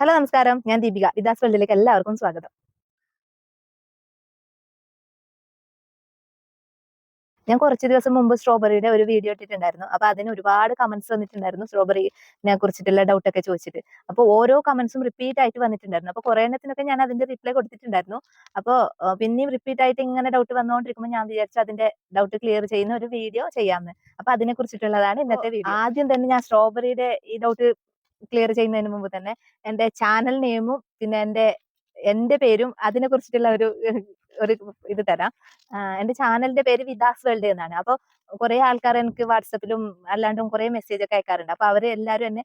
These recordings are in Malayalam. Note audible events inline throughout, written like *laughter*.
ഹലോ നമസ്കാരം. ഞാൻ ദീപിക. വിദാസ് വേൾഡിലേക്ക് എല്ലാവർക്കും സ്വാഗതം. ഞാൻ കുറച്ച് ദിവസം മുമ്പ് സ്ട്രോബെറിയുടെ ഒരു വീഡിയോ ഇട്ടിട്ടുണ്ടായിരുന്നു. അപ്പൊ അതിന് ഒരുപാട് കമന്റ്സ് വന്നിട്ടുണ്ടായിരുന്നു സ്ട്രോബെറിനെ കുറിച്ചിട്ടുള്ള ഡൗട്ട് ഒക്കെ ചോദിച്ചിട്ട്. അപ്പോൾ ഓരോ കമന്റ്സും റിപ്പീറ്റ് ആയിട്ട് വന്നിട്ടുണ്ടായിരുന്നു. അപ്പോൾ കുറെ എണ്ണത്തിനൊക്കെ ഞാൻ അതിന്റെ റിപ്ലൈ കൊടുത്തിട്ടുണ്ടായിരുന്നു. അപ്പോൾ പിന്നെയും റിപ്പീറ്റ് ആയിട്ട് ഇങ്ങനെ ഡൗട്ട് വന്നുകൊണ്ടിരിക്കുമ്പോൾ ഞാൻ വിചാരിച്ചു അതിന്റെ ഡൗട്ട് ക്ലിയർ ചെയ്യുന്ന ഒരു വീഡിയോ ചെയ്യാമെന്ന്. അപ്പൊ അതിനെ കുറിച്ചിട്ടുള്ളതാണ് ഇന്നത്തെ വീഡിയോ. ആദ്യം തന്നെ ഞാൻ സ്ട്രോബെറിയുടെ ഈ ഡൗട്ട് ക്ലിയർ ചെയ്യുന്നതിന് മുമ്പ് തന്നെ എന്റെ ചാനൽ നെയിമും പിന്നെ എന്റെ എന്റെ പേരും അതിനെ കുറിച്ചിട്ടുള്ള ഒരു ഒരു ഇത് തരാം. എന്റെ ചാനലിന്റെ പേര് വിദാസ് വേൾഡ് എന്നാണ്. അപ്പൊ കുറെ ആൾക്കാർ എനിക്ക് വാട്സപ്പിലും അല്ലാണ്ടും കുറെ മെസ്സേജ് ഒക്കെ അയക്കാറുണ്ട്. അപ്പൊ അവർ എല്ലാരും എന്നെ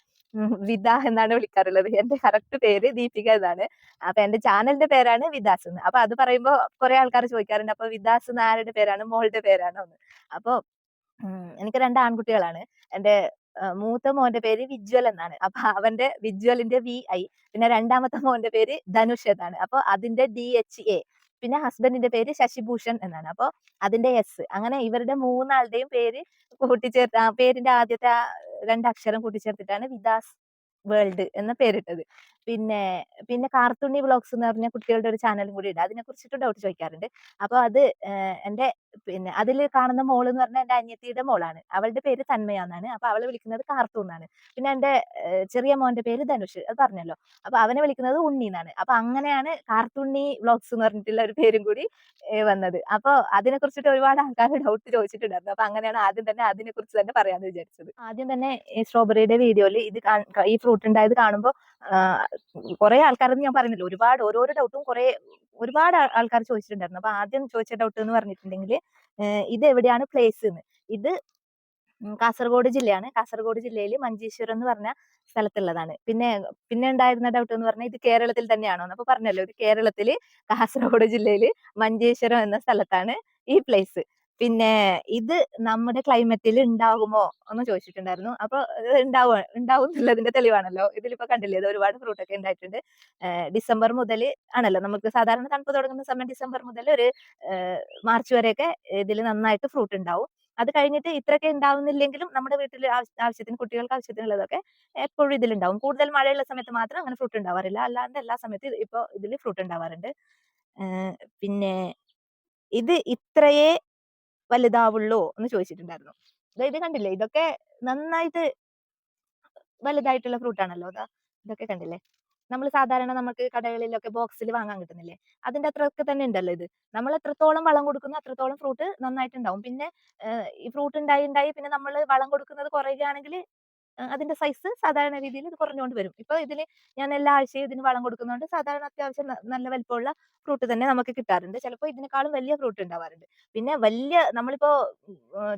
വിദ എന്നാണ് വിളിക്കാറുള്ളത്. എന്റെ കറക്റ്റ് പേര് ദീപിക എന്നാണ്. അപ്പൊ എന്റെ ചാനലിന്റെ പേരാണ് വിദാസ് എന്ന്. അപ്പൊ അത് പറയുമ്പോൾ കുറെ ആൾക്കാർ ചോദിക്കാറുണ്ട് അപ്പൊ വിദാസ് എന്ന് ആരുടെ പേരാണ്? മോളുടെ പേരാണോ എന്ന്. അപ്പൊ എനിക്ക് രണ്ട് ആൺകുട്ടികളാണ്. എന്റെ മൂത്ത മോന്റെ പേര് വിജ്വൽ എന്നാണ്. അപ്പൊ അവന്റെ വിജ്വലിന്റെ വി ഐ പിന്നെ രണ്ടാമത്തെ മോന്റെ പേര് ധനുഷ് എന്നാണ്. അപ്പൊ അതിന്റെ ഡി എച്ച് എ പിന്നെ ഹസ്ബൻഡിന്റെ പേര് ശശിഭൂഷൺ എന്നാണ്. അപ്പൊ അതിന്റെ എസ് അങ്ങനെ ഇവരുടെ മൂന്നാളുടെയും പേര് കൂട്ടിച്ചേർത്ത് പേരിന്റെ ആദ്യത്തെ രണ്ട് രണ്ടക്ഷരം കൂട്ടിച്ചേർത്തിട്ടാണ് വിദാസ് വേൾഡ് എന്ന പേരിട്ടത്. പിന്നെ പിന്നെ കാർത്തുണ്ണി ബ്ലോഗ്സ് എന്ന് പറഞ്ഞ കുട്ടികളുടെ ഒരു ചാനലും കൂടി ഉണ്ട്. അതിനെ കുറിച്ചിട്ട് ഡൗട്ട് ചോദിക്കാറുണ്ട്. അപ്പോൾ അത് എന്റെ പിന്നെ അതിൽ കാണുന്ന മോൾ എന്ന് പറഞ്ഞാൽ എന്റെ അനിയത്തിയുടെ മോളാണ്. അവളുടെ പേര് തന്മയ എന്നാണ് അപ്പൊ അവളെ വിളിക്കുന്നത് കാർത്തു എന്നാണ് പിന്നെ എന്റെ ചെറിയ മോന്റെ പേര് ധനുഷ്. അത് പറഞ്ഞല്ലോ. അപ്പൊ അവനെ വിളിക്കുന്നത് ഉണ്ണി എന്നാണ് അപ്പൊ അങ്ങനെയാണ് കാർത്തുണ്ണി വ്ളോഗ്സ് എന്ന് പറഞ്ഞിട്ടുള്ള ഒരു പേരും കൂടി വന്നത്. അപ്പൊ അതിനെ കുറിച്ചിട്ട് ഒരുപാട് ആൾക്കാർ ഡൗട്ട് ചോദിച്ചിട്ടുണ്ടായിരുന്നു. അപ്പൊ അങ്ങനെയാണ് ആദ്യം തന്നെ അതിനെ കുറിച്ച് തന്നെ പറയാന്ന് വിചാരിച്ചത്. ആദ്യം തന്നെ സ്ട്രോബെറിയുടെ വീഡിയോയിൽ ഇത് ഈ ഫ്രൂട്ട് ഉണ്ടായത് കാണുമ്പോൾ കുറെ ആൾക്കാരെന്ന് ഞാൻ പറയുന്നില്ല ഒരുപാട് ഓരോരോ ഡൗട്ടും കുറെ ഒരുപാട് ആൾക്കാർ ചോദിച്ചിട്ടുണ്ടായിരുന്നു. അപ്പൊ ആദ്യം ചോദിച്ച ഡൗട്ട് എന്ന് പറഞ്ഞിട്ടുണ്ടെങ്കിൽ ഇത് എവിടെയാണ് പ്ലേസ് എന്ന് ഇത് കാസർഗോഡ് ജില്ലയാണ്. കാസർഗോഡ് ജില്ലയിൽ മഞ്ചേശ്വരം എന്ന് പറഞ്ഞ സ്ഥലത്തുള്ളതാണ്. പിന്നെ പിന്നെ ഉണ്ടായിരുന്ന ഡൗട്ട് എന്ന് പറഞ്ഞാൽ ഇത് കേരളത്തിൽ തന്നെയാണോ അപ്പൊ പറഞ്ഞല്ലോ. ഇത് കേരളത്തിൽ കാസർഗോഡ് ജില്ലയിൽ മഞ്ചേശ്വരം എന്ന സ്ഥലത്താണ് ഈ പ്ലേസ് പിന്നെ ഇത് നമ്മുടെ ക്ലൈമറ്റിൽ ഉണ്ടാകുമോ എന്ന് ചോദിച്ചിട്ടുണ്ടായിരുന്നു. അപ്പൊ ഉണ്ടാവും ഉണ്ടാവും എന്നുള്ളതിന്റെ തെളിവാണല്ലോ. ഇതിലിപ്പോ കണ്ടില്ലേ ഇത് ഒരുപാട് ഫ്രൂട്ട് ഒക്കെ ഉണ്ടായിട്ടുണ്ട് ഡിസംബർ മുതൽ ആണല്ലോ നമുക്ക് സാധാരണ തണുപ്പ് തുടങ്ങുന്ന സമയം ഡിസംബർ മുതൽ ഒരു മാർച്ച് വരെയൊക്കെ ഇതിൽ നന്നായിട്ട് ഫ്രൂട്ട് ഉണ്ടാവും അത് കഴിഞ്ഞിട്ട് ഇത്രയൊക്കെ ഉണ്ടാവുന്നില്ലെങ്കിലും നമ്മുടെ വീട്ടിൽ ആവശ്യത്തിന് കുട്ടികൾക്ക് ആവശ്യത്തിനുള്ളതൊക്കെ എപ്പോഴും ഇതിലുണ്ടാവും. കൂടുതൽ മഴയുള്ള സമയത്ത് മാത്രം അങ്ങനെ ഫ്രൂട്ട് ഉണ്ടാവാറില്ല അല്ലാണ്ട് എല്ലാ സമയത്തും ഇപ്പൊ ഇതിൽ ഫ്രൂട്ട് ഉണ്ടാവാറുണ്ട് പിന്നെ ഇത് ഇത്രയേ വലുതാവുള്ളൂ എന്ന് ചോദിച്ചിട്ടുണ്ടായിരുന്നു. അതായത് കണ്ടില്ലേ ഇതൊക്കെ നന്നായിട്ട് വലുതായിട്ടുള്ള ഫ്രൂട്ട് ആണല്ലോ ഇതൊക്കെ കണ്ടില്ലേ? നമ്മൾ സാധാരണ നമുക്ക് കടകളിലൊക്കെ ബോക്സിൽ വാങ്ങാൻ കിട്ടുന്നില്ലേ? അതിന്റെ അത്രയൊക്കെ തന്നെ ഉണ്ടല്ലോ ഇത്. നമ്മൾ എത്രത്തോളം വളം കൊടുക്കുന്നു അത്രത്തോളം ഫ്രൂട്ട് നന്നായിട്ടുണ്ടാവും. പിന്നെ ഈ ഫ്രൂട്ട് ഉണ്ടായി ഉണ്ടായി പിന്നെ നമ്മൾ വളം കൊടുക്കുന്നത് കുറയുകയാണെങ്കിൽ അതിന്റെ സൈസ് സാധാരണ രീതിയിൽ ഇത് കുറഞ്ഞുകൊണ്ട് വരും. ഇപ്പൊ ഇതിൽ ഞാൻ എല്ലാ ആഴ്ചയും ഇതിന് വളം കൊടുക്കുന്നതുകൊണ്ട് സാധാരണ അത്യാവശ്യം നല്ല വലിപ്പമുള്ള ഫ്രൂട്ട് തന്നെ നമുക്ക് കിട്ടാറുണ്ട്. ചിലപ്പോൾ ഇതിനേക്കാളും വലിയ ഫ്രൂട്ട് ഉണ്ടാവാറുണ്ട്. പിന്നെ വലിയ നമ്മളിപ്പോ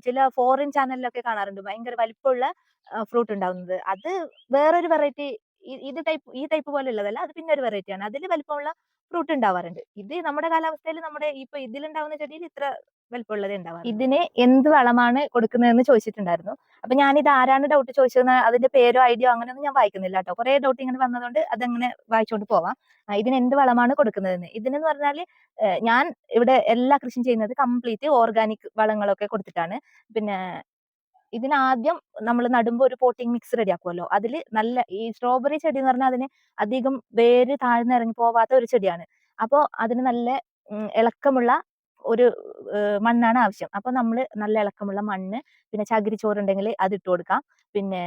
ചില ഫോറിൻ ചാനലിലൊക്കെ കാണാറുണ്ട്. ഭയങ്കര വലിപ്പമുള്ള ഫ്രൂട്ട് ഉണ്ടാവുന്നത്. അത് വേറൊരു വെറൈറ്റി ഇത് ടൈപ്പ് ഈ ടൈപ്പ് പോലെ ഉള്ളതല്ല അത് പിന്നെ ഒരു വെറൈറ്റിയാണ് അതിൽ വലിപ്പമുള്ള ഫ്രൂട്ട് ഉണ്ടാവാറുണ്ട്. ഇത് നമ്മുടെ കാലാവസ്ഥയിൽ നമ്മുടെ ഇപ്പൊ ഇതിലുണ്ടാവുന്ന ചെടിയിൽ ഇത്ര വലുപ്പമുള്ളത് ഉണ്ടാവാറ് ഇതിന് എന്ത് വളമാണ് കൊടുക്കുന്നതെന്ന് ചോദിച്ചിട്ടുണ്ടായിരുന്നു. അപ്പൊ ഞാൻ ഇത് ആരാണ് ഡൗട്ട് ചോദിച്ചതെന്ന് അതിന്റെ പേരോ ഐഡിയോ അങ്ങനെയൊന്നും ഞാൻ വായിക്കുന്നില്ല കേട്ടോ. കുറെ ഡൗട്ട് ഇങ്ങനെ വന്നതുകൊണ്ട് അതങ്ങനെ വായിച്ചുകൊണ്ട് പോവാം. ഇതിന് എന്ത് വളമാണ് കൊടുക്കുന്നതെന്ന്. ഇതിനെന്ന് പറഞ്ഞാൽ ഞാൻ ഇവിടെ എല്ലാ കൃഷിയും ചെയ്യുന്നത് കംപ്ലീറ്റ് ഓർഗാനിക് വളങ്ങളൊക്കെ കൊടുത്തിട്ടാണ്. പിന്നെ ഇതിനാദ്യം നമ്മൾ നടുമ്പോൾ ഒരു പോട്ടിംഗ് മിക്സ് റെഡിയാക്കുമല്ലോ അതിൽ നല്ല ഈ സ്ട്രോബെറി ചെടി എന്ന് പറഞ്ഞാൽ അതിന് അധികം വേര് താഴ്ന്നിറങ്ങി പോവാത്ത ഒരു ചെടിയാണ്. അപ്പോൾ അതിന് നല്ല ഇളക്കമുള്ള ഒരു മണ്ണാണ് ആവശ്യം. അപ്പോൾ നമ്മൾ നല്ല ഇളക്കമുള്ള മണ്ണ് പിന്നെ ചകിരിച്ചോറ് ഉണ്ടെങ്കിൽ അത് ഇട്ട് കൊടുക്കാം. പിന്നെ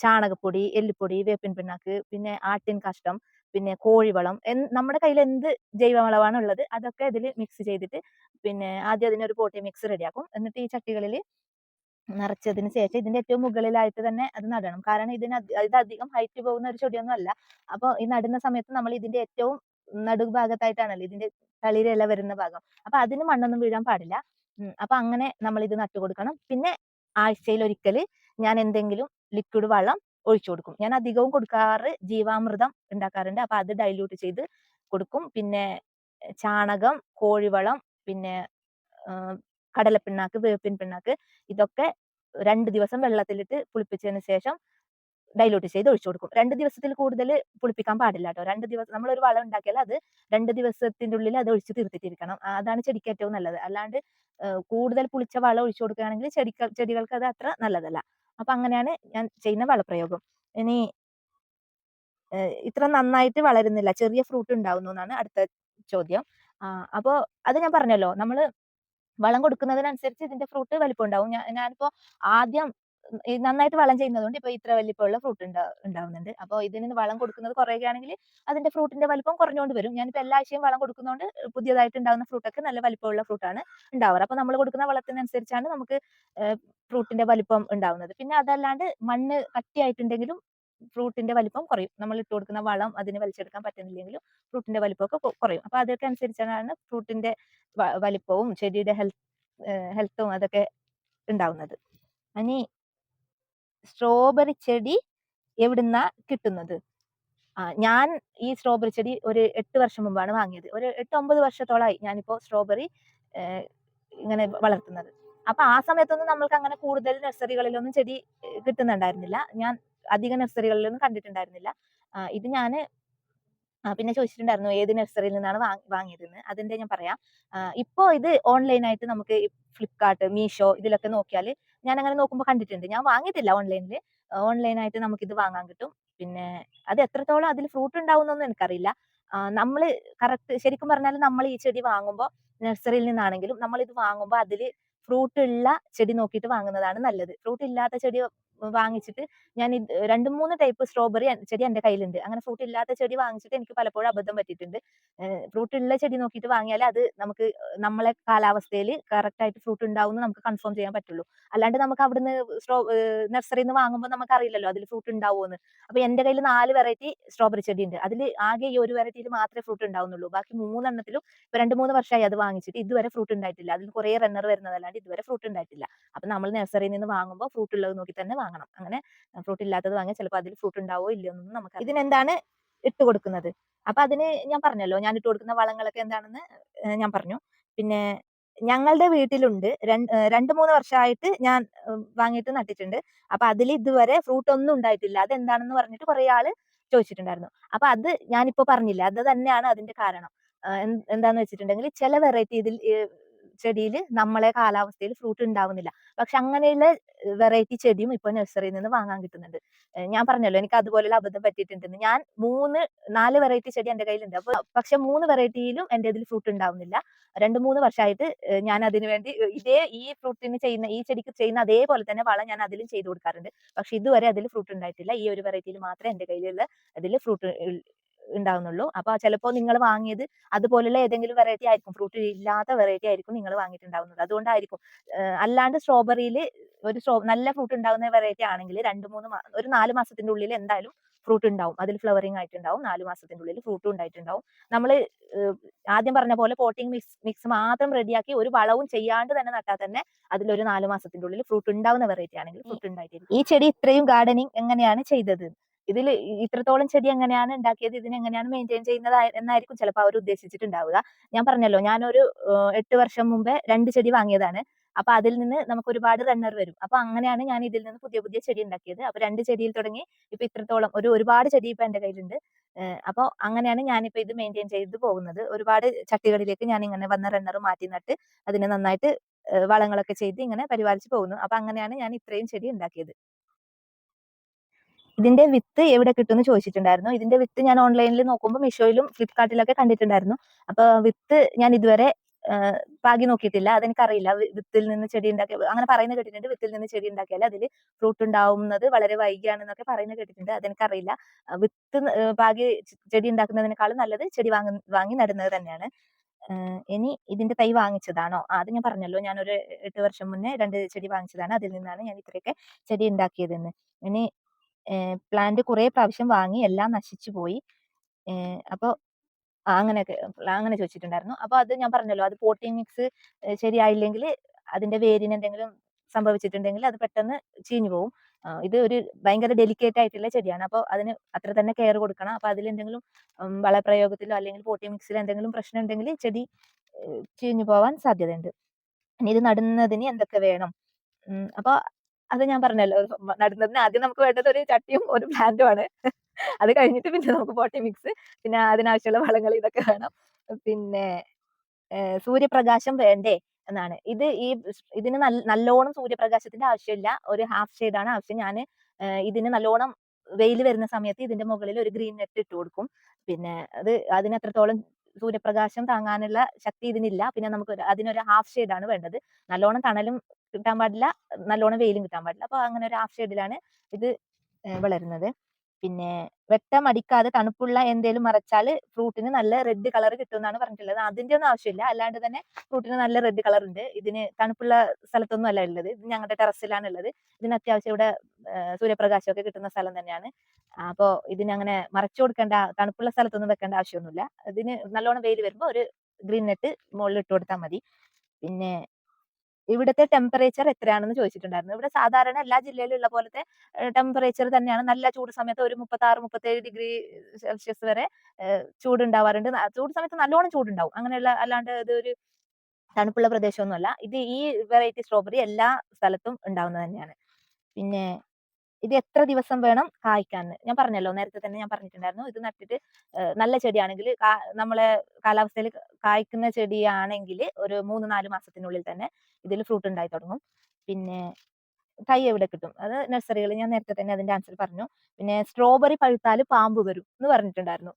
ചാണകപ്പൊടി എല്ലുപൊടി വേപ്പിൻ പിണ്ണാക്ക് പിന്നെ ആട്ടിൻ കഷ്ടം പിന്നെ കോഴിവളം നമ്മുടെ കയ്യിൽ എന്ത് ജൈവവളമാണ് ഉള്ളത് അതൊക്കെ ഇതിൽ മിക്സ് ചെയ്തിട്ട് പിന്നെ ആദ്യം അതിനൊരു പോട്ടി മിക്സ് റെഡിയാക്കും. എന്നിട്ട് ഈ ചട്ടികളിൽ നിറച്ചതിന് ശേഷം ഇതിന്റെ ഏറ്റവും മുകളിലായിട്ട് തന്നെ അത് നടണം. കാരണം ഇതിന് ഇത് അധികം ഹൈറ്റ് പോകുന്ന ഒരു ചെടിയൊന്നും അല്ല. അപ്പോൾ ഈ നടുന്ന സമയത്ത് നമ്മൾ ഇതിന്റെ ഏറ്റവും നടുഭാഗത്തായിട്ടാണല്ലോ ഇതിന്റെ തളിരില വരുന്ന ഭാഗം. അപ്പൊ അതിന് മണ്ണൊന്നും വീഴാൻ പാടില്ല. അപ്പൊ അങ്ങനെ നമ്മൾ ഇത് നട്ടു കൊടുക്കണം. പിന്നെ ആഴ്ചയിൽ ഒരിക്കൽ ഞാൻ എന്തെങ്കിലും ലിക്വിഡ് വെള്ളം ഒഴിച്ചു കൊടുക്കും. ഞാൻ അധികവും കൊടുക്കാറ് ജീവാമൃതം ഉണ്ടാക്കാറുണ്ട്. അപ്പൊ അത് ഡൈല്യൂട്ട് ചെയ്ത് കൊടുക്കും. പിന്നെ ചാണകം കോഴിവളം പിന്നെ കടലപ്പിണ്ണാക്ക് വേപ്പിൻ പിണ്ണാക്ക് ഇതൊക്കെ രണ്ട് ദിവസം വെള്ളത്തിലിട്ട് പുളിപ്പിച്ചതിന് ശേഷം ഡൈലൂട്ട് ചെയ്ത് ഒഴിച്ചു കൊടുക്കും. രണ്ട് ദിവസത്തിൽ കൂടുതൽ പുളിപ്പിക്കാൻ പാടില്ല കേട്ടോ രണ്ട് ദിവസം നമ്മൾ ഒരു വളം ഉണ്ടാക്കിയാൽ അത് രണ്ട് ദിവസത്തിന്റെ ഉള്ളിൽ അത് ഒഴിച്ച് തീർത്തിട്ടിരിക്കണം. അതാണ് ചെടിക്ക് ഏറ്റവും നല്ലത്. അല്ലാണ്ട് കൂടുതൽ പുളിച്ച വളം ഒഴിച്ചു കൊടുക്കുകയാണെങ്കിൽ ചെടിക്ക് ചെടികൾക്ക് അത് അത്ര നല്ലതല്ല. അപ്പൊ അങ്ങനെയാണ് ഞാൻ ചെയ്യുന്ന വളപ്രയോഗം. ഇനി ഇത്ര നന്നായിട്ട് വളരുന്നില്ല. ചെറിയ ഫ്രൂട്ട് ഉണ്ടാവുന്നു എന്നാണ് അടുത്ത ചോദ്യം. അപ്പോൾ അത് ഞാൻ പറഞ്ഞല്ലോ. നമ്മൾ വളം കൊടുക്കുന്നതിനനുസരിച്ച് ഇതിന്റെ ഫ്രൂട്ട് വലിപ്പം ഉണ്ടാവും. ഞാൻ ഞാനിപ്പോ ആദ്യം നന്നായിട്ട് വളം ചെയ്യുന്നതുകൊണ്ട് ഇപ്പൊ ഇത്ര വലിപ്പമുള്ള ഫ്രൂട്ട് ഉണ്ടാ ഉണ്ടാവുന്നുണ്ട്. അപ്പൊ ഇതിന് വളം കൊടുക്കുന്നത് കുറയുകയാണെങ്കിൽ അതിന്റെ ഫ്രൂട്ടിന്റെ വലിപ്പം കുറഞ്ഞുകൊണ്ട് വരും. ഞാനിപ്പോ എല്ലാ ആഴ്ചയും വളം കൊടുക്കുന്നതുകൊണ്ട് പുതിയതായിട്ട് ഉണ്ടാകുന്ന ഫ്രൂട്ടൊക്കെ നല്ല വലിപ്പമുള്ള ഫ്രൂട്ടാണ് ഉണ്ടാവാറ്. അപ്പൊ നമ്മൾ കൊടുക്കുന്ന വളത്തിനനുസരിച്ചാണ് നമുക്ക് ഫ്രൂട്ടിന്റെ വലിപ്പം ഉണ്ടാവുന്നത്. പിന്നെ അതല്ലാണ്ട് മണ്ണ് കട്ടിയായിട്ടുണ്ടെങ്കിലും ഫ്രൂട്ടിന്റെ വലിപ്പം കുറയും. നമ്മൾ ഇട്ട് കൊടുക്കുന്ന വളം അതിന് വലിച്ചെടുക്കാൻ പറ്റുന്നില്ലെങ്കിലും ഫ്രൂട്ടിന്റെ വലിപ്പമൊക്കെ കുറയും. അപ്പൊ അതൊക്കെ അനുസരിച്ചാണ് ഫ്രൂട്ടിന്റെ വലിപ്പവും ചെടിയുടെ ഹെൽത്ത് ഹെൽത്തും അതൊക്കെ ഉണ്ടാവുന്നത്. ഇനി സ്ട്രോബെറി ചെടി എവിടുന്ന കിട്ടുന്നത്? ആ ഞാൻ ഈ സ്ട്രോബെറി ചെടി ഒരു എട്ട് വർഷം മുമ്പാണ് വാങ്ങിയത്. ഒരു 8, 9 വർഷത്തോളായി ഞാനിപ്പോ സ്ട്രോബെറി ഇങ്ങനെ വളർത്തുന്നത്. അപ്പൊ ആ സമയത്തൊന്നും നമ്മൾക്ക് അങ്ങനെ കൂടുതൽ നഴ്സറികളിലൊന്നും ചെടി കിട്ടുന്നുണ്ടായിരുന്നില്ല. ഞാൻ അധികം നഴ്സറികളിലൊന്നും കണ്ടിട്ടുണ്ടായിരുന്നില്ല. ഇത് ഞാൻ പിന്നെ ചോദിച്ചിട്ടുണ്ടായിരുന്നു ഏത് നഴ്സറിയിൽ നിന്നാണ് വാങ്ങി വാങ്ങിയതെന്ന്. അതിന്റെ ഞാൻ പറയാം. ഇപ്പോ ഇത് ഓൺലൈനായിട്ട് നമുക്ക് ഫ്ലിപ്കാർട്ട്, മീഷോ ഇതിലൊക്കെ നോക്കിയാൽ ഞാൻ അങ്ങനെ നോക്കുമ്പോൾ കണ്ടിട്ടുണ്ട്. ഞാൻ വാങ്ങിയിട്ടില്ല ഓൺലൈനിൽ. ഓൺലൈനായിട്ട് ഇത് വാങ്ങാൻ കിട്ടും. പിന്നെ അത് എത്രത്തോളം അതിൽ ഫ്രൂട്ട് ഉണ്ടാവുന്നൊന്നും എനിക്കറിയില്ല. നമ്മൾ കറക്റ്റ് ശരിക്കും പറഞ്ഞാൽ നമ്മൾ ഈ ചെടി വാങ്ങുമ്പോൾ നഴ്സറിയിൽ നിന്നാണെങ്കിലും നമ്മൾ ഇത് വാങ്ങുമ്പോൾ അതിൽ ഫ്രൂട്ട് ഉള്ള ചെടി നോക്കിയിട്ട് വാങ്ങുന്നതാണ് നല്ലത്. ഫ്രൂട്ട് ഇല്ലാത്ത ചെടി വാങ്ങിച്ചിട്ട് ഞാൻ 2, 3 ടൈപ്പ് സ്ട്രോബെറി ചെടി എന്റെ കയ്യിലുണ്ട്. അങ്ങനെ ഫ്രൂട്ട് ഇല്ലാത്ത ചെടി വാങ്ങിച്ചിട്ട് എനിക്ക് പലപ്പോഴും അബദ്ധം പറ്റിയിട്ടുണ്ട്. ഫ്രൂട്ട് ഉള്ള ചെടി നോക്കിയിട്ട് വാങ്ങിയാൽ അത് നമുക്ക് നമ്മളെ കാലാവസ്ഥയിൽ കറക്റ്റ് ആയിട്ട് ഫ്രൂട്ട് ഉണ്ടാവും നമുക്ക് കൺഫേം ചെയ്യാൻ പറ്റുള്ളൂ. അല്ലാണ്ട് നമുക്ക് അവിടുന്ന് സ്ട്രോ നഴ്സറിയിൽ നിന്ന് വാങ്ങുമ്പോൾ നമുക്ക് അറിയില്ലല്ലോ അതിൽ ഫ്രൂട്ട് ഉണ്ടാവുമെന്ന് അപ്പൊ എന്റെ കയ്യിൽ നാല് വെറൈറ്റി സ്ട്രോബെറി ചെടി ഉണ്ട് അതിൽ ആകെ ഈ ഒരു വെറൈറ്റിയിൽ മാത്രമേ ഫ്രൂട്ട് ഉണ്ടാവുന്നുള്ളൂ. ബാക്കി 3 എണ്ണത്തിലും ഇപ്പൊ 2, 3 വർഷമായി അത് വാങ്ങിച്ചിട്ട് ഇതുവരെ ഫ്രൂട്ട് ഉണ്ടായിട്ടില്ല. അതിൽ കുറേ റണ്ണർ വരുന്നതല്ലാണ്ട് ഇതുവരെ ഫ്രൂട്ട് ഉണ്ടായിട്ടില്ല. അപ്പൊ നമ്മൾ നഴ്സറിയിൽ നിന്ന് വാങ്ങുമ്പോൾ ഫ്രൂട്ട് ഉള്ളത് നോക്കി തന്നെ വാങ്ങണം. അങ്ങനെ ഫ്രൂട്ട് ഇല്ലാത്തത് വാങ്ങിയാൽ ചിലപ്പോൾ അതിൽ ഫ്രൂട്ട് ഉണ്ടാവോ ഇല്ലയോ എന്നൊന്നും നമുക്ക് ഇതിനെന്താണ് ഇട്ട് കൊടുക്കുന്നത്? അപ്പൊ അതിന് ഞാൻ പറഞ്ഞല്ലോ ഞാൻ ഇട്ട് കൊടുക്കുന്ന വളങ്ങളൊക്കെ എന്താണെന്ന് ഞാൻ പറഞ്ഞു. പിന്നെ ഞങ്ങളുടെ വീട്ടിലുണ്ട് രണ്ട് മൂന്ന് 2, 3 വർഷമായിട്ട് ഞാൻ വാങ്ങിയിട്ട് നട്ടിട്ടുണ്ട്. അപ്പൊ അതിൽ ഇതുവരെ ഫ്രൂട്ട് ഒന്നും ഉണ്ടായിട്ടില്ല. അതെന്താണെന്ന് പറഞ്ഞിട്ട് കുറെ ആൾ ചോദിച്ചിട്ടുണ്ടായിരുന്നു. അപ്പൊ അത് ഞാനിപ്പോ പറഞ്ഞില്ല അത് തന്നെയാണ് അതിന്റെ കാരണം. എന്താന്ന് വെച്ചിട്ടുണ്ടെങ്കിൽ ചില വെറൈറ്റി ഇതിൽ ഏഹ് ചെടിയിൽ നമ്മളെ കാലാവസ്ഥയിൽ ഫ്രൂട്ട് ഉണ്ടാവുന്നില്ല. പക്ഷെ അങ്ങനെയുള്ള വെറൈറ്റി ചെടിയും ഇപ്പൊ നഴ്സറിയിൽ നിന്ന് വാങ്ങാൻ കിട്ടുന്നുണ്ട്. ഞാൻ പറഞ്ഞല്ലോ എനിക്ക് അതുപോലുള്ള അബദ്ധം പറ്റിയിട്ടുണ്ടെന്ന്. ഞാൻ 3, 4 വെറൈറ്റി ചെടി എന്റെ കയ്യിലുണ്ട്. അപ്പൊ പക്ഷെ മൂന്ന് വെറൈറ്റിയിലും എന്റേതിൽ ഫ്രൂട്ട് ഉണ്ടാവുന്നില്ല. 2, 3 വർഷമായിട്ട് ഞാൻ അതിനു വേണ്ടി ഇതേ ഈ ഫ്രൂട്ടിന് ചെയ്യുന്ന ഈ ചെടിക്ക് ചെയ്യുന്ന അതേപോലെ തന്നെ വളം ഞാൻ അതിലും ചെയ്തു കൊടുക്കാറുണ്ട്. പക്ഷെ ഇതുവരെ അതിൽ ഫ്രൂട്ട് ഉണ്ടായിട്ടില്ല. ഈ ഒരു വെറൈറ്റിയിൽ മാത്രമേ എന്റെ കയ്യിലുള്ള അതിൽ ഫ്രൂട്ട് ഉണ്ടാവുന്നുള്ളൂ. അപ്പൊ ചിലപ്പോ നിങ്ങൾ വാങ്ങിയത് അതുപോലുള്ള ഏതെങ്കിലും വെറൈറ്റി ആയിരിക്കും. ഫ്രൂട്ട് ഇല്ലാത്ത വെറൈറ്റി ആയിരിക്കും നിങ്ങൾ വാങ്ങിയിട്ടുണ്ടാവുന്നത്. അതുകൊണ്ടായിരിക്കും. അല്ലാണ്ട് സ്ട്രോബെറിയിൽ ഒരു സ്ട്രോ നല്ല ഫ്രൂട്ട് ഉണ്ടാകുന്ന വെറൈറ്റി ആണെങ്കിൽ രണ്ട് മൂന്ന് ഒരു നാല് മാസത്തിന്റെ ഉള്ളിൽ എന്തായാലും ഫ്രൂട്ട് ഉണ്ടാവും. അതിൽ ഫ്ലവറിംഗ് ആയിട്ടുണ്ടാവും. നാല് മാസത്തിന്റെ ഉള്ളിൽ ഫ്രൂട്ട് ഉണ്ടായിട്ടുണ്ടാവും. നമ്മൾ ഏഹ് ആദ്യം പറഞ്ഞ പോലെ പോട്ടിംഗ് മിക്സ് മിക്സ് മാത്രം റെഡിയാക്കി ഒരു വളവും ചെയ്യാണ്ട് തന്നെ നട്ടാൽ തന്നെ അതിലൊരു നാല് മാസത്തിന്റെ ഉള്ളിൽ ഫ്രൂട്ട് ഉണ്ടാവുന്ന വെറൈറ്റി ആണെങ്കിൽ ഫ്രൂട്ട് ഉണ്ടായിട്ടിരിക്കും. ഈ ചെടി ഇത്രയും ഗാർഡനിങ് എങ്ങനെയാണ് ചെയ്തത്? ഇതിൽ ഇത്രത്തോളം ചെടി എങ്ങനെയാണ് ഉണ്ടാക്കിയത്? ഇതിനെ എങ്ങനെയാണ് മെയിന്റെയിൻ ചെയ്യുന്നത് എന്നായിരിക്കും ചിലപ്പോൾ അവർ ഉദ്ദേശിച്ചിട്ടുണ്ടാവുക. ഞാൻ പറഞ്ഞല്ലോ ഞാനൊരു 8 വർഷം മുമ്പേ രണ്ട് ചെടി വാങ്ങിയതാണ്. അപ്പൊ അതിൽ നിന്ന് നമുക്ക് ഒരുപാട് റണ്ണർ വരും. അപ്പൊ അങ്ങനെയാണ് ഞാൻ ഇതിൽ നിന്ന് പുതിയ പുതിയ ചെടി ഉണ്ടാക്കിയത്. അപ്പൊ രണ്ട് ചെടിയിൽ തുടങ്ങി ഇപ്പൊ ഇത്രത്തോളം ഒരു ഒരുപാട് ചെടി ഇപ്പൊ എന്റെ കയ്യിലുണ്ട്. അപ്പോൾ അപ്പൊ അങ്ങനെയാണ് ഞാനിപ്പോ ഇത് മെയിന്റെയിൻ ചെയ്ത് പോകുന്നത്. ഒരുപാട് ചട്ടികളിലേക്ക് ഞാൻ ഇങ്ങനെ വന്ന റണ്ണർ മാറ്റി നട്ട് അതിനെ നന്നായിട്ട് വളങ്ങളൊക്കെ ചെയ്ത് ഇങ്ങനെ പരിപാലിച്ച് പോകുന്നു. അപ്പൊ അങ്ങനെയാണ് ഞാൻ ഇത്രയും ചെടി ഉണ്ടാക്കിയത്. ഇതിന്റെ വിത്ത് എവിടെ കിട്ടുമെന്ന് ചോദിച്ചിട്ടുണ്ടായിരുന്നു. ഇതിന്റെ വിത്ത് ഞാൻ ഓൺലൈനിൽ നോക്കുമ്പോൾ മീഷോയിലും ഫ്ലിപ്കാർട്ടിലൊക്കെ കണ്ടിട്ടുണ്ടായിരുന്നു. അപ്പൊ വിത്ത് ഞാൻ ഇതുവരെ പാകി നോക്കിയിട്ടില്ല. അതെനിക്കറിയില്ല. വിത്തിൽ നിന്ന് ചെടി ഉണ്ടാക്കി അങ്ങനെ പറയുന്നത് കേട്ടിട്ടുണ്ട്. വിത്തിൽ നിന്ന് ചെടി ഉണ്ടാക്കിയാൽ അതിൽ ഫ്രൂട്ട് ഉണ്ടാവുന്നത് വളരെ വൈകിയാണെന്നൊക്കെ പറയുന്നത് കേട്ടിട്ടുണ്ട്. അതെനിക്കറിയില്ല. വിത്ത് പാകി ചെടി ഉണ്ടാക്കുന്നതിനേക്കാളും നല്ലത് ചെടി വാങ്ങി വാങ്ങി നടുന്നത് തന്നെയാണ്. ഇനി ഇതിന്റെ തൈ വാങ്ങിച്ചതാണോ? അത് ഞാൻ പറഞ്ഞല്ലോ. ഞാൻ ഒരു എട്ട് വർഷം മുന്നേ രണ്ട് ചെടി വാങ്ങിച്ചതാണ്. അതിൽ നിന്നാണ് ഞാൻ ഇത്രയൊക്കെ ചെടി ഉണ്ടാക്കിയതെന്ന്. ഇനി പ്ലാന്റ് കുറേ പ്രാവശ്യം വാങ്ങി എല്ലാം നശിച്ചു പോയി. അപ്പോൾ അങ്ങനെയൊക്കെ അങ്ങനെ ചോദിച്ചിട്ടുണ്ടായിരുന്നു. അപ്പോൾ അത് ഞാൻ പറഞ്ഞല്ലോ അത് പോട്ടിംഗ് മിക്സ് ശരിയായില്ലെങ്കിൽ അതിന്റെ വേരിന് എന്തെങ്കിലും സംഭവിച്ചിട്ടുണ്ടെങ്കിൽ അത് പെട്ടെന്ന് ചീഞ്ഞു പോകും. ഇത് ഒരു ഭയങ്കര ഡെലിക്കേറ്റ് ആയിട്ടുള്ള ചെടിയാണ്. അപ്പോൾ അതിന് അത്ര തന്നെ കെയർ കൊടുക്കണം. അപ്പോൾ അതിലെന്തെങ്കിലും വളപ്രയോഗത്തിലോ അല്ലെങ്കിൽ പോട്ടിംഗ് മിക്സിലോ എന്തെങ്കിലും പ്രശ്നം ഉണ്ടെങ്കിൽ ചെടി ചീഞ്ഞു പോവാൻ സാധ്യതയുണ്ട്. ഇനി ഇത് നടുന്നതിന് എന്തൊക്കെ വേണം? അപ്പോൾ അപ്പൊ അത് ഞാൻ പറഞ്ഞല്ലോ നടുന്നതിന് ആദ്യം നമുക്ക് വേണ്ടത് ഒരു ചട്ടിയും ഒരു പ്ലാന്റും ആണ്. അത് കഴിഞ്ഞിട്ട് പിന്നെ നമുക്ക് പോട്ടി മിക്സ് പിന്നെ അതിനാവശ്യമുള്ള വളങ്ങൾ ഇതൊക്കെ വേണം. പിന്നെ സൂര്യപ്രകാശം വേണ്ടേ എന്നാണ്. ഇത് ഈ ഇതിന് നല്ലോണം സൂര്യപ്രകാശത്തിന്റെ ആവശ്യമില്ല. ഒരു ഹാഫ് ഷെയ്ഡ് ആണ് ആവശ്യം. ഞാൻ ഇതിന് നല്ലോണം വെയിൽ വരുന്ന സമയത്ത് ഇതിന്റെ മുകളിൽ ഒരു ഗ്രീൻ നെറ്റ് ഇട്ട് കൊടുക്കും പിന്നെ അത് അതിന് എത്രത്തോളം സൂര്യപ്രകാശം താങ്ങാനുള്ള ശക്തി ഇതിനില്ല പിന്നെ നമുക്ക് അതിനൊരു ഹാഫ് ഷെയ്ഡ് ആണ് വേണ്ടത് നല്ലോണം തണലും കിട്ടാൻ പാടില്ല നല്ലോണം വെയിലും കിട്ടാൻ പാടില്ല. അപ്പൊ അങ്ങനെ ഒരു ഹാഫ് ഷെയ്ഡിലാണ് ഇത് വളരുന്നത്. പിന്നെ വെട്ടം അടിക്കാതെ തണുപ്പുള്ള എന്തേലും മറച്ചാൽ ഫ്രൂട്ടിന് നല്ല റെഡ് കളർ കിട്ടുമെന്നാണ് പറഞ്ഞിട്ടുള്ളത്. അതിന്റെ ഒന്നും ആവശ്യമില്ല. അല്ലാണ്ട് തന്നെ ഫ്രൂട്ടിന് നല്ല റെഡ് കളർ ഉണ്ട് ഇതിന് തണുപ്പുള്ള സ്ഥലത്തൊന്നും അല്ല ഉള്ളത്. ഇത് ഞങ്ങളുടെ ടെറസിലാണ് ഉള്ളത്. ഇതിന് അത്യാവശ്യം ഇവിടെ സൂര്യപ്രകാശമൊക്കെ കിട്ടുന്ന സ്ഥലം തന്നെയാണ്. അപ്പോ ഇതിനങ്ങനെ മറച്ചു കൊടുക്കേണ്ട തണുപ്പുള്ള സ്ഥലത്തൊന്നും വെക്കേണ്ട ആവശ്യമൊന്നുമില്ല. ഇതിന് നല്ലോണം വെയിൽ വരുമ്പോൾ ഒരു ഗ്രീൻ നെറ്റ് മുകളിൽ ഇട്ട് കൊടുത്താൽ മതി. പിന്നെ ഇവിടുത്തെ ടെമ്പറേച്ചർ എത്രയാണെന്ന് ചോദിച്ചിട്ടുണ്ടായിരുന്നു. ഇവിടെ സാധാരണ എല്ലാ ജില്ലയിലും ഉള്ള പോലത്തെ ടെമ്പറേച്ചർ തന്നെയാണ്. നല്ല ചൂട് സമയത്ത് ഒരു മുപ്പത്തി ആറ് മുപ്പത്തേഴ് ഡിഗ്രി സെൽഷ്യസ് വരെ ചൂടുണ്ടാവാറുണ്ട്. ചൂട് സമയത്ത് നല്ലോണം ചൂടുണ്ടാവും. അങ്ങനെയുള്ള അല്ലാണ്ട് ഇതൊരു തണുപ്പുള്ള പ്രദേശമൊന്നുമല്ല. ഇത് ഈ വെറൈറ്റി സ്ട്രോബെറി എല്ലാ സ്ഥലത്തും ഉണ്ടാവുന്നത് തന്നെയാണ്. പിന്നെ ഇത് എത്ര ദിവസം വേണം കായ്ക്കാൻ ഞാൻ പറഞ്ഞല്ലോ നേരത്തെ തന്നെ ഞാൻ പറഞ്ഞിട്ടുണ്ടായിരുന്നു. ഇത് നട്ടിട്ട് നല്ല ചെടിയാണെങ്കിൽ നമ്മളെ കാലാവസ്ഥയിൽ കായ്ക്കുന്ന ചെടിയാണെങ്കിൽ ഒരു മൂന്ന് നാല് മാസത്തിനുള്ളിൽ തന്നെ ഇതിൽ ഫ്രൂട്ട് ഉണ്ടായി തുടങ്ങും. പിന്നെ തൈ എവിടെ കിട്ടും? അത് നഴ്സറികൾ ഞാൻ നേരത്തെ തന്നെ അതിന്റെ ആൻസർ പറഞ്ഞു. പിന്നെ സ്ട്രോബെറി പഴുത്താൽ പാമ്പ് വരും എന്ന് പറഞ്ഞിട്ടുണ്ടായിരുന്നു.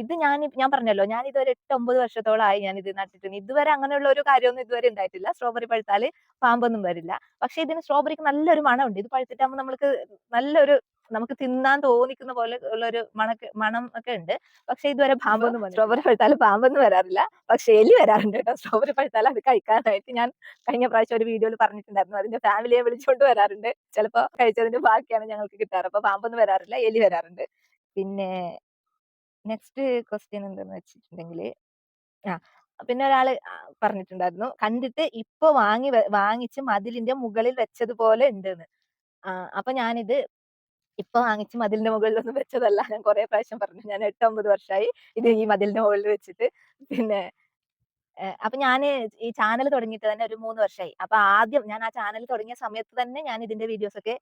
ഇത് ഞാൻ ഞാൻ പറഞ്ഞല്ലോ ഞാൻ ഇതൊരു എട്ട് ഒമ്പത് വർഷത്തോളമായി ഞാൻ ഇത് നട്ടിട്ടുണ്ട്. ഇതുവരെ അങ്ങനെയുള്ള ഒരു കാര്യമൊന്നും ഇതുവരെ ഉണ്ടായിട്ടില്ല. സ്ട്രോബെറി പഴുത്താൽ പാമ്പൊന്നും വരില്ല. പക്ഷെ ഇതിന് സ്ട്രോബെറിക്ക് നല്ലൊരു മണമുണ്ട്. ഇത് പഴുത്തിട്ടാകുമ്പോൾ നമ്മൾക്ക് നല്ലൊരു നമുക്ക് തിന്നാൻ തോന്നിക്കുന്ന പോലെ ഉള്ള ഒരു മണക്ക് മണം ഒക്കെ ഉണ്ട്. പക്ഷെ ഇതുവരെ പാമ്പൊന്നും സ്ട്രോബെറി പഴുത്താൽ പാമ്പൊന്നും വരാറില്ല. പക്ഷെ എലി വരാറുണ്ട് കേട്ടോ. സ്ട്രോബെറി പഴുത്താൽ അത് കഴിക്കാനായിട്ട് ഞാൻ കഴിഞ്ഞ പ്രാവശ്യം ഒരു വീഡിയോയിൽ പറഞ്ഞിട്ടുണ്ടായിരുന്നു. അതിന്റെ ഫാമിലിയെ വിളിച്ചുകൊണ്ട് വരാറുണ്ട്. ചിലപ്പോ കഴിച്ചതിന്റെ ബാക്കിയാണ് ഞങ്ങൾക്ക് കിട്ടാറ്. അപ്പൊ പാമ്പൊന്നും വരാറില്ല എലി വരാറുണ്ട്. പിന്നെ നെക്സ്റ്റ് ക്വസ്റ്റ്യൻ എന്തെന്ന് വെച്ചിട്ടുണ്ടെങ്കിൽ ആ പിന്നെ ഒരാൾ പറഞ്ഞിട്ടുണ്ടായിരുന്നു കണ്ടിട്ട് ഇപ്പൊ വാങ്ങി വാങ്ങിച്ച് മതിലിന്റെ മുകളിൽ വെച്ചതുപോലെ ഉണ്ടെന്ന്. ആ അപ്പൊ ഞാനിത് ഇപ്പൊ വാങ്ങിച്ച് മതിലിന്റെ മുകളിലൊന്നും വെച്ചതല്ല ഞാൻ കുറെ പ്രാവശ്യം പറഞ്ഞു ഞാൻ എട്ടൊമ്പത് വർഷമായി ഇത് ഈ മതിലിന്റെ മുകളിൽ വെച്ചിട്ട് പിന്നെ അപ്പൊ ഞാൻ ഈ ചാനൽ തുടങ്ങിയിട്ട് തന്നെ ഒരു മൂന്ന് വർഷമായി അപ്പൊ ആദ്യം ഞാൻ ആ ചാനൽ തുടങ്ങിയ സമയത്ത് തന്നെ ഞാൻ ഇതിന്റെ വീഡിയോസ് ഒക്കെ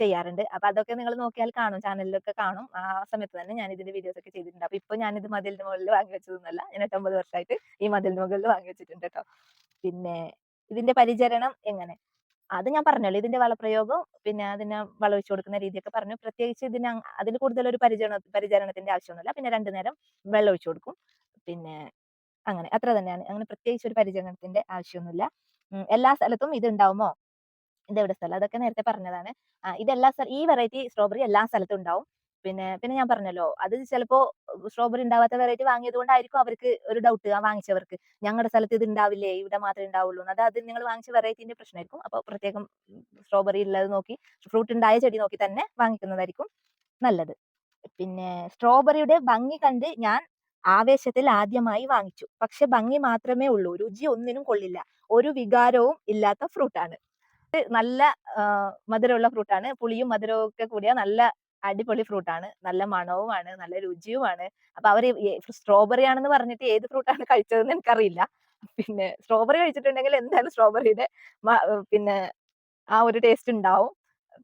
ചെയ്യാറുണ്ട്. അപ്പൊ അതൊക്കെ നിങ്ങൾ നോക്കിയാൽ കാണും. ചാനലിലൊക്കെ കാണും. ആ സമയത്ത് തന്നെ ഞാൻ ഇതിന്റെ വീഡിയോസ് ഒക്കെ ചെയ്തിട്ടുണ്ട്. അപ്പൊ ഇപ്പൊ ഞാൻ ഇത് മതിലിന്റെ മുകളിൽ വാങ്ങി വെച്ചതൊന്നുമല്ല ഞാൻ എട്ടൊമ്പത് വർഷമായിട്ട് ഈ മതിലിന്റെ മുകളിൽ വാങ്ങി വെച്ചിട്ടുണ്ട് കേട്ടോ പിന്നെ ഇതിന്റെ പരിചരണം എങ്ങനെ? അത് ഞാൻ പറഞ്ഞല്ലോ. ഇതിന്റെ വളപ്രയോഗം പിന്നെ അതിനെ വളവിച്ചു കൊടുക്കുന്ന രീതിയൊക്കെ പറഞ്ഞു. പ്രത്യേകിച്ച് ഇതിന് അതിന് കൂടുതൽ ഒരു പരിചരണ പരിചരണത്തിന്റെ ആവശ്യമൊന്നുമില്ല. പിന്നെ രണ്ടു നേരം വെള്ളം ഒഴിച്ചു കൊടുക്കും. പിന്നെ അങ്ങനെ. അത്ര തന്നെയാണ്. അങ്ങനെ പ്രത്യേകിച്ച് ഒരു പരിചരണത്തിന്റെ ആവശ്യമൊന്നുമില്ല. എല്ലാ സ്ഥലത്തും ഇത് ഉണ്ടാവുമോ ഇത് എവിടെ സ്ഥലം? അതൊക്കെ നേരത്തെ പറഞ്ഞതാണ്. ആ, ഇത് എല്ലാ സ്ഥല ഈ വെറൈറ്റി സ്ട്രോബെറി എല്ലാ സ്ഥലത്തും ഉണ്ടാവും. പിന്നെ പിന്നെ ഞാൻ പറഞ്ഞല്ലോ അത് ചിലപ്പോ സ്ട്രോബെറി ഉണ്ടാവാത്ത വെറൈറ്റി വാങ്ങിയത് കൊണ്ടായിരിക്കും അവർക്ക് ഒരു ഡൗട്ട് ആ വാങ്ങിച്ചവർക്ക്. ഞങ്ങളുടെ സ്ഥലത്ത് ഇത് ഉണ്ടാവില്ലേ ഇവിടെ മാത്രമേ ഉണ്ടാവുള്ളൂ എന്ന്. അത് അത് നിങ്ങൾ വാങ്ങിച്ച വെറൈറ്റിന്റെ പ്രശ്നമായിരിക്കും. അപ്പൊ പ്രത്യേകം സ്ട്രോബെറി ഉള്ളത് നോക്കി ഫ്രൂട്ട് ഉണ്ടായ ചെടി നോക്കി തന്നെ വാങ്ങിക്കുന്നതായിരിക്കും നല്ലത്. പിന്നെ സ്ട്രോബെറിയുടെ ഭംഗി കണ്ട് ഞാൻ ആവേശത്തിൽ ആദ്യമായി വാങ്ങിച്ചു. പക്ഷെ ഭംഗി മാത്രമേ ഉള്ളൂ. രുചി ഒന്നിനും കൊള്ളില്ല. ഒരു വികാരവും ഇല്ലാത്ത ഫ്രൂട്ടാണ്. നല്ല മധുരമുള്ള ഫ്രൂട്ടാണ്. പുളിയും മധുരവും ഒക്കെ കൂടിയ നല്ല അടിപൊളി ഫ്രൂട്ടാണ്. നല്ല മണവുമാണ് നല്ല രുചിയുമാണ്. അപ്പൊ അവർ സ്ട്രോബെറി ആണെന്ന് പറഞ്ഞിട്ട് ഏത് ഫ്രൂട്ടാണ് കഴിച്ചതെന്ന് എനിക്കറിയില്ല. പിന്നെ സ്ട്രോബെറി കഴിച്ചിട്ടുണ്ടെങ്കിൽ എന്തായാലും സ്ട്രോബെറിയുടെ പിന്നെ ആ ഒരു ടേസ്റ്റ് ഉണ്ടാവും.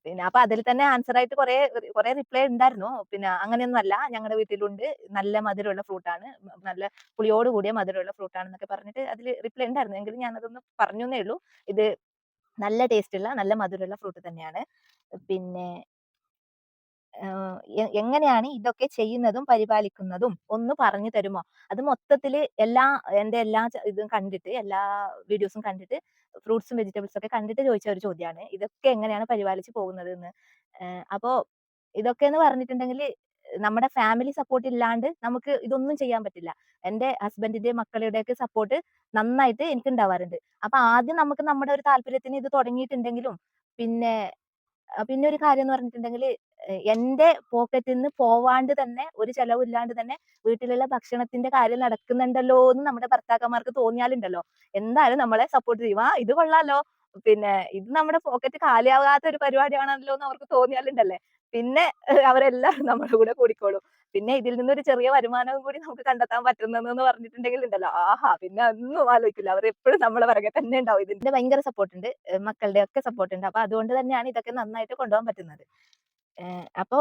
പിന്നെ അപ്പൊ അതിൽ തന്നെ ആൻസർ ആയിട്ട് കുറെ കുറെ റിപ്ലൈ ഉണ്ടായിരുന്നു പിന്നെ അങ്ങനെയൊന്നും അല്ല ഞങ്ങളുടെ വീട്ടിലുണ്ട്. നല്ല മധുരമുള്ള ഫ്രൂട്ടാണ് നല്ല പുളിയോട് കൂടിയ മധുരമുള്ള ഫ്രൂട്ടാണെന്നൊക്കെ പറഞ്ഞിട്ട് അതിൽ റിപ്ലൈ ഉണ്ടായിരുന്നു എങ്കിലും പറഞ്ഞു എന്നേ ഉള്ളൂ. ഇത് നല്ല ടേസ്റ്റ് ഉള്ള നല്ല മധുരമുള്ള ഫ്രൂട്ട് തന്നെയാണ്. പിന്നെ എ- എങ്ങനെയാണ് ഇതൊക്കെ ചെയ്യുന്നതും പരിപാലിക്കുന്നതും ഒന്ന് പറഞ്ഞു തരുമോ? അത് മൊത്തത്തിൽ എല്ലാ എന്റെ എല്ലാ ഇതും കണ്ടിട്ട് എല്ലാ വീഡിയോസും കണ്ടിട്ട് ഫ്രൂട്ട്സും വെജിറ്റബിൾസും ഒക്കെ കണ്ടിട്ട് ചോദിച്ച ഒരു ചോദ്യമാണ് ഇതൊക്കെ എങ്ങനെയാണ് പരിപാലിച്ച് പോകുന്നത് എന്ന് അപ്പോ ഇതൊക്കെ എന്ന് പറഞ്ഞിട്ടുണ്ടെങ്കിൽ നമ്മുടെ ഫാമിലി സപ്പോർട്ട് ഇല്ലാണ്ട് നമുക്ക് ഇതൊന്നും ചെയ്യാൻ പറ്റില്ല. എന്റെ ഹസ്ബൻഡിന്റെ മക്കളുടെ ഒക്കെ സപ്പോർട്ട് നന്നായിട്ട് എനിക്ക് ഉണ്ടാവാറുണ്ട് അപ്പൊ ആദ്യം നമുക്ക് നമ്മുടെ ഒരു താല്പര്യത്തിന് ഇത് തുടങ്ങിയിട്ടുണ്ടെങ്കിലും പിന്നെ പിന്നെ ഒരു കാര്യം എന്ന് പറഞ്ഞിട്ടുണ്ടെങ്കിൽ എന്റെ പോക്കറ്റിൽ നിന്ന് പോവാണ്ട് തന്നെ ഒരു ചെലവില്ലാണ്ട് തന്നെ വീട്ടിലുള്ള ഭക്ഷണത്തിന്റെ കാര്യം നടക്കുന്നുണ്ടല്ലോ എന്ന് നമ്മുടെ ഭർത്താക്കന്മാർക്ക് തോന്നിയാലുണ്ടല്ലോ. എന്തായാലും നമ്മളെ സപ്പോർട്ട് ചെയ്യും. ആ ഇത് കൊള്ളാലോ. പിന്നെ ഇത് നമ്മുടെ പോക്കറ്റ് കാലിയാവാത്ത ഒരു പരിപാടിയാണല്ലോ എന്ന് അവർക്ക് തോന്നിയാലുണ്ടല്ലേ? പിന്നെ *laughs* അവരെല്ലാം നമ്മുടെ കൂടെ കൂടിക്കോളും. പിന്നെ ഇതിൽ നിന്നൊരു ചെറിയ വരുമാനവും കൂടി നമുക്ക് കണ്ടെത്താൻ പറ്റുന്നതെന്ന് പറഞ്ഞിട്ടുണ്ടെങ്കിൽ ഉണ്ടല്ലോ ആഹാ പിന്നെ ഒന്നും ആലോചിക്കില്ല. അവർ എപ്പോഴും നമ്മളെ പിറകെ തന്നെ ഉണ്ടാവും ഇതിന്റെ ഭയങ്കര സപ്പോർട്ട് ഉണ്ട്. മക്കളുടെ ഒക്കെ സപ്പോർട്ട് ഉണ്ട്. അപ്പൊ അതുകൊണ്ട് തന്നെയാണ് ഇതൊക്കെ നന്നായിട്ട് കൊണ്ടുപോകാൻ പറ്റുന്നത്. അപ്പോ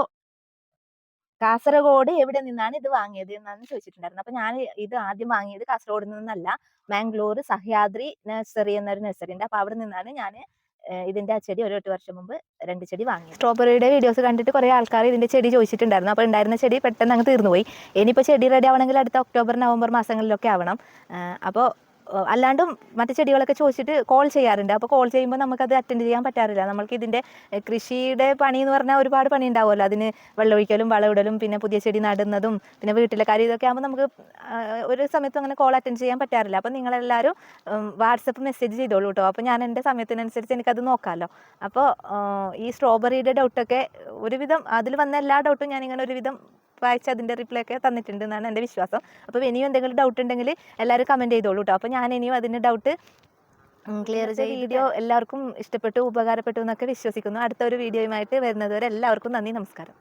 കാസർഗോഡ് എവിടെ നിന്നാണ് ഇത് വാങ്ങിയത് എന്നാണ് ചോദിച്ചിട്ടുണ്ടായിരുന്നത് അപ്പൊ ഞാൻ ഇത് ആദ്യം വാങ്ങിയത് കാസർഗോഡ് നിന്നല്ല. മാംഗ്ലൂർ സഹ്യാദ്രി നഴ്സറി എന്നൊരു നഴ്സറി ഉണ്ട്. അപ്പൊ അവിടെ നിന്നാണ് ഞാൻ ഇതിന്റെ ആ ചെടി ഒരു എട്ട് വർഷം മുമ്പ് രണ്ട് ചെടി വാങ്ങി സ്ട്രോബെറിയുടെ വീഡിയോസ് കണ്ടിട്ട് കുറെ ആൾക്കാർ ഇതിന്റെ ചെടി ചോദിച്ചിട്ടുണ്ടായിരുന്നു. അപ്പോൾ ഉണ്ടായിരുന്ന ചെടി പെട്ടെന്ന് അങ്ങ് തീർന്നുപോയി. ഇനിയിപ്പോ ചെടി റെഡി ആവണമെങ്കിൽ അടുത്ത ഒക്ടോബർ നവംബർ മാസങ്ങളിലൊക്കെ ആവണം. അപ്പോൾ അല്ലാണ്ടും മറ്റു ചെടികളൊക്കെ ചോദിച്ചിട്ട് കോൾ ചെയ്യാറുണ്ട്. അപ്പോൾ കോൾ ചെയ്യുമ്പോൾ നമുക്കത് അറ്റൻഡ് ചെയ്യാൻ പറ്റാറില്ല. നമ്മൾക്ക് ഇതിന്റെ കൃഷിയുടെ പണി എന്ന് പറഞ്ഞാൽ ഒരുപാട് പണി ഉണ്ടാവുമല്ലോ. അതിന് വെള്ളമൊഴിക്കലും വളമിടലും പിന്നെ പുതിയ ചെടി നടുന്നതും പിന്നെ വീട്ടിലെ കാര്യം ഇതൊക്കെ ആകുമ്പോൾ നമുക്ക് ഒരു സമയത്തും അങ്ങനെ കോൾ അറ്റൻഡ് ചെയ്യാൻ പറ്റാറില്ല. അപ്പോൾ നിങ്ങളെല്ലാവരും വാട്സപ്പ് മെസ്സേജ് ചെയ്തോളൂ കേട്ടോ അപ്പോൾ ഞാൻ എന്റെ സമയത്തിനനുസരിച്ച് എനിക്കത് നോക്കാമല്ലോ അപ്പോൾ ഈ സ്ട്രോബെറിയുടെ ഡൗട്ടൊക്കെ ഒരുവിധം അതിൽ വന്ന എല്ലാ ഡൗട്ടും ഞാനിങ്ങനെ ഒരുവിധം വായിച്ച് അതിന്റെ റിപ്ലൈ ഒക്കെ തന്നിട്ടുണ്ട് എന്നാണ് എന്റെ വിശ്വാസം. അപ്പോൾ ഇനിയും എന്തെങ്കിലും ഡൗട്ട് ഉണ്ടെങ്കിൽ എല്ലാവരും കമന്റ് ചെയ്തോളൂ കേട്ടോ അപ്പോൾ ഞാൻ ഇനിയും അതിന്റെ ഡൗട്ട് ക്ലിയർ ചെയ്ത് വീഡിയോ എല്ലാവർക്കും ഇഷ്ടപ്പെട്ടു ഉപകാരപ്പെട്ടു എന്നൊക്കെ വിശ്വസിക്കുന്നു. അടുത്ത ഒരു വീഡിയോയുമായിട്ട് വരുന്നതുവരെ എല്ലാവർക്കും നന്ദി നമസ്കാരം.